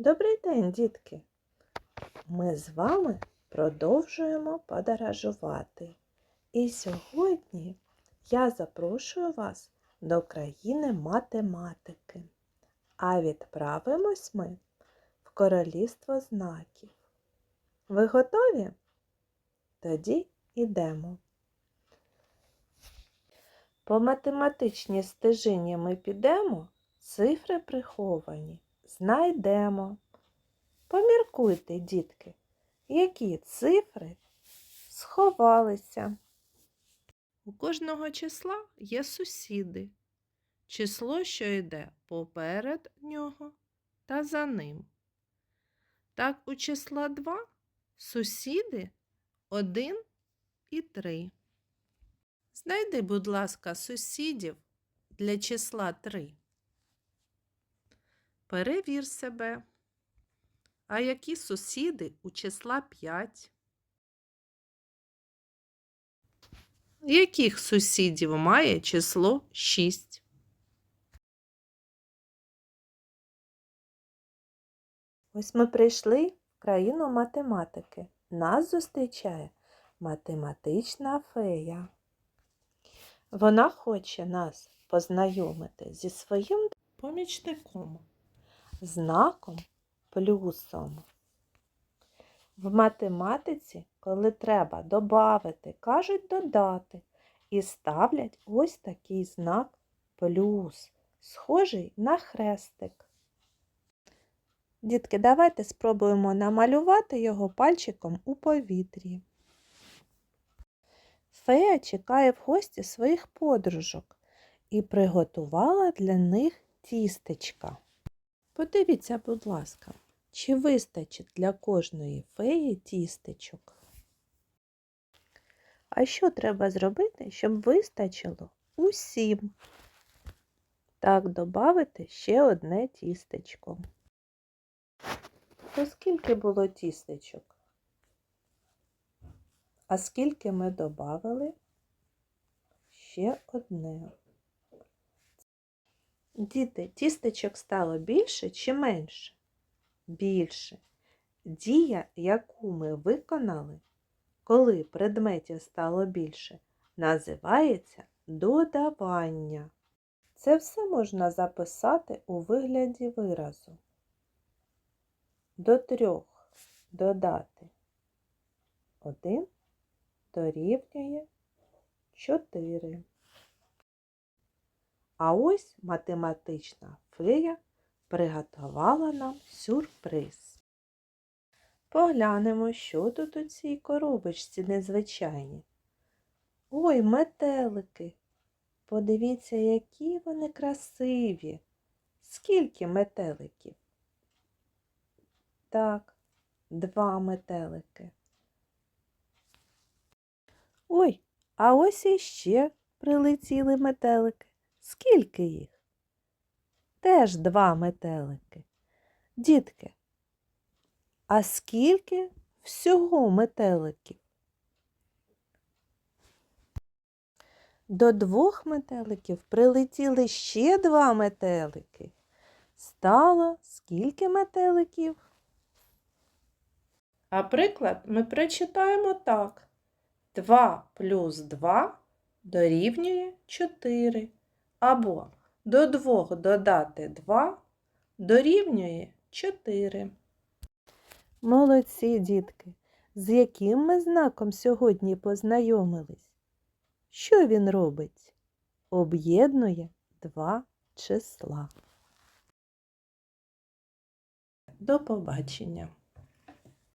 Добрий день, дітки! Ми з вами продовжуємо подорожувати. І сьогодні я запрошую вас до країни математики. А відправимось ми в королівство знаків. Ви готові? Тоді йдемо. По математичній стежині ми підемо, цифри приховані знайдемо. Поміркуйте, дітки, які цифри сховалися. У кожного числа є сусіди. Число, що йде поперед нього та за ним. Так у числа 2 сусіди 1 і 3. Знайди, будь ласка, сусідів для числа 3. Перевір себе. А які сусіди у числа 5? Яких сусідів має число 6? Ось ми прийшли в країну математики. Нас зустрічає математична фея. Вона хоче нас познайомити зі своїм помічником знаком плюсом. В математиці, коли треба додати, кажуть додати і ставлять ось такий знак плюс, схожий на хрестик. Дітки, давайте спробуємо намалювати його пальчиком у повітрі. Фея чекає в гості своїх подружок і приготувала для них тістечка. Подивіться, будь ласка, чи вистачить для кожної феї тістечок? А що треба зробити, щоб вистачило усім? Так, додати ще одне тістечко. То скільки було тістечок? А скільки ми додали? Ще одне. Діти, тістечок стало більше чи менше? Більше. Дія, яку ми виконали, коли предметів стало більше, називається додавання. Це все можна записати у вигляді виразу. До трьох додати один дорівнює чотири. А ось математична фея приготувала нам сюрприз. Поглянемо, що тут у цій коробочці незвичайні. Ой, метелики. Подивіться, які вони красиві. Скільки метеликів? Так, два метелики. Ой, а ось іще прилетіли метелики. Скільки їх? Теж два метелики. Дітки, а скільки всього метеликів? До двох метеликів прилетіли ще два метелики. Стало скільки метеликів? А приклад ми прочитаємо так. 2 плюс 2 дорівнює 4. Або до 2 додати 2 дорівнює 4. Молодці, дітки! З яким ми знаком сьогодні познайомились? Що він робить? Об'єднує два числа. До побачення!